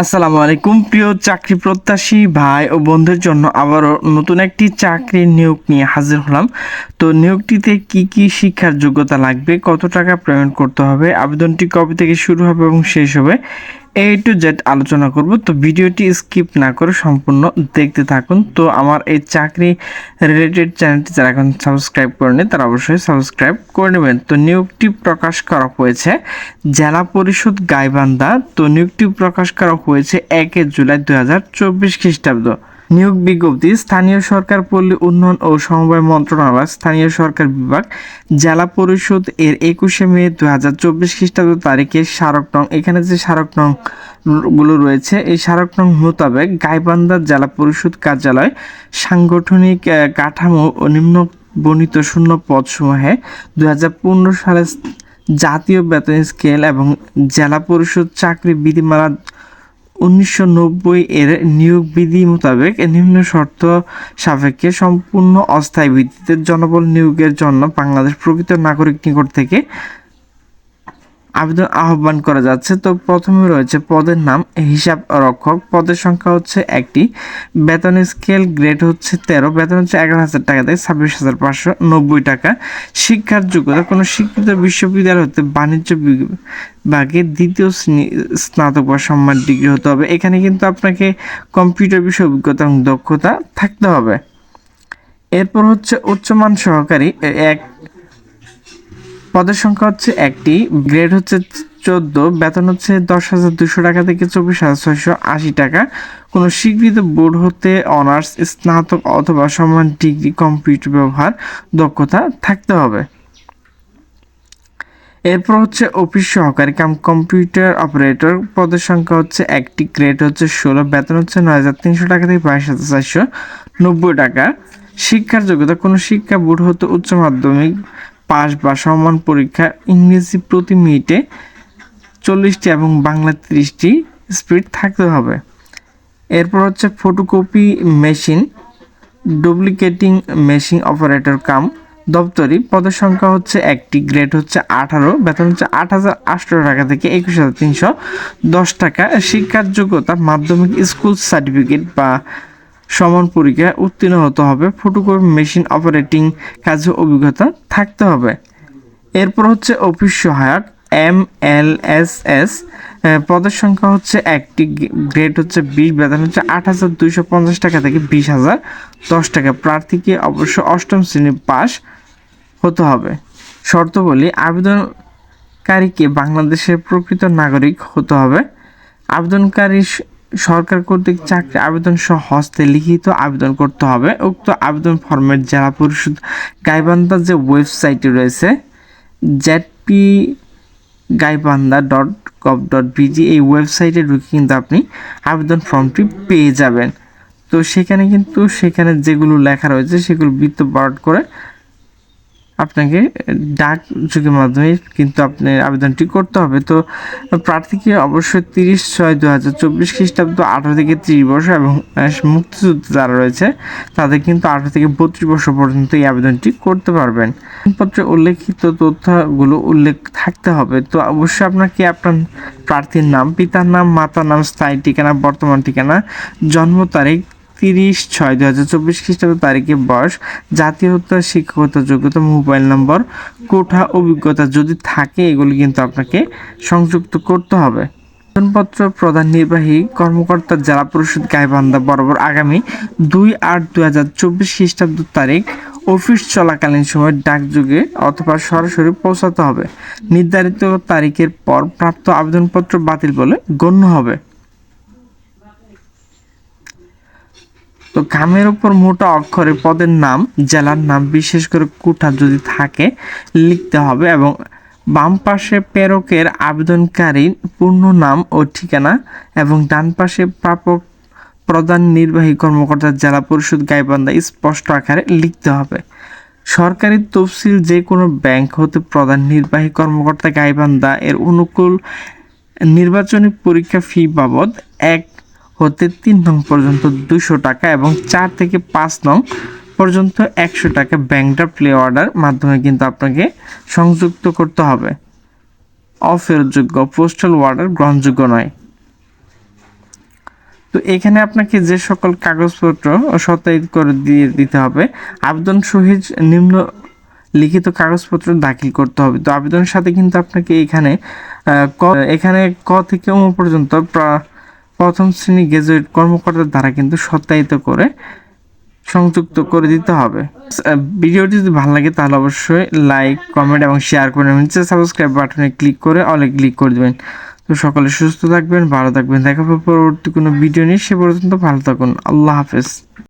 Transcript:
আসসালামু আলাইকুম, প্রিয় চাকরি প্রত্যাশী ভাই ও বন্ধুদের জন্য আবারও নতুন একটি চাকরির নিয়োগ নিয়ে হাজির হলাম। তো নিয়োগটিতে কি কি শিক্ষার যোগ্যতা লাগবে, কত টাকা পেমেন্ট করতে হবে, আবেদনটি কবে থেকে শুরু হবে এবং শেষ হবে এ টু জেড আলোচনা করব, তো ভিডিওটি স্কিপ না করে সম্পূর্ণ দেখতে থাকুন। তো আমার এই চাকরি রিলেটেড চ্যানেলটি যারা এখন সাবস্ক্রাইব করেনি তারা অবশ্যই সাবস্ক্রাইব করে নেবেন। তো নিয়োগটি প্রকাশ করা হয়েছে জেলা পরিষদ গাইবান্ধা। তো নিয়োগটি প্রকাশ করা হয়েছে একে জুলাই দু হাজার চব্বিশ খ্রিস্টাব্দ। নিয়োগ বিজ্ঞপ্তি, স্থানীয় সরকার পল্লী উন্নয়ন ও সমবায় মন্ত্রণালয়, স্থানীয় সরকার বিভাগ, জেলা পরিষদ এর একুশে মে দু হাজার চব্বিশ খ্রিস্টাব্দ তারিখে স্মারক নং, এখানে যে স্মারক নংগুলো রয়েছে, এই স্মারক নং মোতাবেক গাইবান্ধা জেলা পরিষদ কার্যালয় সাংগঠনিক কাঠামো ও নিম্ন বর্ণিত শূন্য পদসমূহে দু হাজার পনেরো সালে জাতীয় বেতন স্কেল এবং জেলা পরিষদ চাকরি বিধিমালা উনিশশো নব্বই এর নিয়োগ বিধি মোতাবেক নিম্ন শর্ত সাপেক্ষে সম্পূর্ণ অস্থায়ী ভিত্তিতে জনবল নিয়োগের জন্য বাংলাদেশ প্রকৃত নাগরিক নিকট থেকে আবেদন আহ্বান করা যাচ্ছে। তো প্রথমে রয়েছে পদের নাম, হিসাব রক্ষক। পদের সংখ্যা হচ্ছে একটি। বেতন স্কেল গ্রেড হচ্ছে তেরো। বেতন হচ্ছে এগারো হাজার টাকা থেকে ছাব্বিশ হাজার পাঁচশো নব্বই টাকা। শিক্ষার যোগ্যতা, কোনো শিক্ষিত বিশ্ববিদ্যালয় হতে বাণিজ্য বিভাগে দ্বিতীয় স্নাতক বা সম্মান ডিগ্রি হতে হবে। এখানে কিন্তু আপনাকে কম্পিউটার বিষয়ে অভিজ্ঞতা এবং দক্ষতা থাকতে হবে। এরপর হচ্ছে উচ্চমান সহকারী এক পদের সংখ্যা হচ্ছে একটি, গ্রেড হচ্ছে চোদ্দ, বেতন হচ্ছে দশ হাজার দুশো টাকা থেকে চব্বিশ হাজার ছয়শো আশি টাকা। কোনো স্বীকৃত বোর্ড হতে অনার্স, স্নাতক অথবা সমান ডিগ্রি কম্পিউটার ব্যবহার দক্ষতা থাকতে হবে। এরপর হচ্ছে অফিস সহকারী কাম কম্পিউটার অপারেটর, পদের সংখ্যা হচ্ছে একটি, গ্রেড হচ্ছে ষোলো, বেতন হচ্ছে নয় হাজার তিনশো টাকা থেকে বাইশ হাজার চারশো নব্বই টাকা। শিক্ষার যোগ্যতা, কোনো শিক্ষা বোর্ড হতে উচ্চ মাধ্যমিক পাস বা সমান পরীক্ষা ইংরেজি প্রতি মিনিটে চল্লিশটি এবং বাংলা তিরিশটি স্পিড থাকতে হবে। এরপর হচ্ছে photocopy machine, duplicating machine operator cum, দপ্তরি, পদের সংখ্যা হচ্ছে একটি, গ্রেড হচ্ছে আঠারো, বেতন হচ্ছে আট হাজার আটশো টাকা থেকে একুশ হাজার তিনশো দশ টাকা, শিক্ষার যোগ্যতা, মাধ্যমিক স্কুল সার্টিফিকেট বা সমান পরীক্ষায় উত্তীর্ণ হতে হবে। ফটোকপি মেশিন অপারেটিং কাজে অভিজ্ঞতা থাকতে হবে। এরপর হচ্ছে অফিস সহায়ক, এম এল এস এস। পদের সংখ্যা হচ্ছে একটি গ্রেড হচ্ছে বিশ, বেতন হচ্ছে আট হাজার দুইশো পঞ্চাশ টাকা থেকে বিশ হাজার দশ টাকা। প্রার্থীকে অবশ্য অষ্টম শ্রেণি পাস হতে হবে। শর্ত বলি, আবেদনকারীকে বাংলাদেশের প্রকৃত নাগরিক হতে হবে। আবেদনকারী সরকার কর্তৃক চাকরি আবেদন সহ হস্তে লিখিত আবেদন করতে হবে। উক্ত আবেদন ফর্মের জেলা পরিষদ গাইবান্ধা যে ওয়েবসাইটে রয়েছে ZP Gaibandha dot gov dot BD এই ওয়েবসাইটে ঢুকে কিন্তু আপনি আবেদন ফর্মটি পেয়ে যাবেন। তো সেখানে কিন্তু সেখানে যেগুলো লেখা রয়েছে সেগুলো বৃত্ত বারট করে আপনাকে ডাক যুগের মাধ্যমে কিন্তু আপনি আবেদনটি করতে হবে। তো, প্রার্থীকে অবশ্যই তিরিশ ছয় দু হাজার চব্বিশ খ্রিস্টাব্দ আঠারো থেকে ত্রিশ বছর এবং মুক্তিযুদ্ধ যারা রয়েছে, তাদের কিন্তু আঠারো থেকে বত্রিশ বছর পর্যন্ত এই আবেদনটি করতে পারবেন। পত্রে উল্লেখিত তথ্যগুলো উল্লেখ থাকতে হবে। তো, অবশ্যই আপনাকে আপনার প্রার্থীর নাম, পিতার নাম, মাতার নাম, স্থায়ী ঠিকানা, বর্তমান ঠিকানা, জন্ম তারিখ তিরিশ ছয় দু হাজার চব্বিশ খ্রিস্টাব্দ তারিখে বয়স জাতীয়তা শিক্ষকতা যোগ্যতা, মোবাইল নম্বর, কোঠা অভিজ্ঞতা যদি থাকে, এগুলি কিন্তু আপনাকে সংযুক্ত করতে হবে। আবেদনপত্র প্রধান নির্বাহী কর্মকর্তা জেলা পরিষদ গাইবান্ধা বরাবর আগামী দুই আট দু হাজার চব্বিশ খ্রিস্টাব্দ তারিখ অফিস চলাকালীন সময় ডাকযোগে অথবা সরাসরি পৌঁছাতে হবে। নির্ধারিত তারিখের পর প্রাপ্ত আবেদনপত্র বাতিল বলে গণ্য হবে। তো কামের উপর মোটা অক্ষরে পদের নাম, জেলার নাম বিশেষ করে কুঠা যদি থাকে, লিখতে হবে এবং বাম পাশে প্রেরকের আবেদনকারীর পূর্ণ নাম ও ঠিকানা এবং ডান পাশে প্রাপক প্রধান নির্বাহী কর্মকর্তা জেলা পরিষদ গাইবান্ধা স্পষ্ট আকারে লিখতে হবে। সরকারি তফসিল যে কোনো ব্যাংক হতে প্রধান নির্বাহী কর্মকর্তা গাইবান্ধা এর অনুকূল নির্বাচনী পরীক্ষা ফি বাবদ এক হতে তিন নং পর্যন্ত দুশো টাকা এবং চার থেকে পাঁচ নং পর্যন্ত একশো টাকা ব্যাংক প্লে অর্ডার মাধ্যমে কিন্তু আপনাকে সংযুক্ত করতে হবে। অফেরতযোগ্য পোস্টাল অর্ডার গ্রহণযোগ্য নয়। তো এখানে আপনাকে যে সকল কাগজপত্র সত্যায়িত করে দিয়ে দিতে হবে, আবেদন সহিত নিম্ন লিখিত কাগজপত্র দাখিল করতে হবে। তো আবেদনের সাথে কিন্তু আপনাকে এখানে ক এখানে ক থেকে ও পর্যন্ত প্রা- প্রথম শ্রেণি গ্রাজুয়েট কর্মকর্তার দ্বারা কিন্তু সত্যায়িত করে সংযুক্ত করে দিতে হবে। ভিডিওটি যদি ভালো লাগে তাহলে অবশ্যই লাইক কমেন্ট এবং শেয়ার করে নেবেন। সাবস্ক্রাইব বাটনে ক্লিক করে অলে ক্লিক করে দেবেন। তো সকলে সুস্থ থাকবেন, ভালো থাকবেন। দেখা পাবো পরবর্তী কোনো ভিডিও নিয়ে। সে পর্যন্ত ভালো থাকুন। আল্লাহ হাফেজ।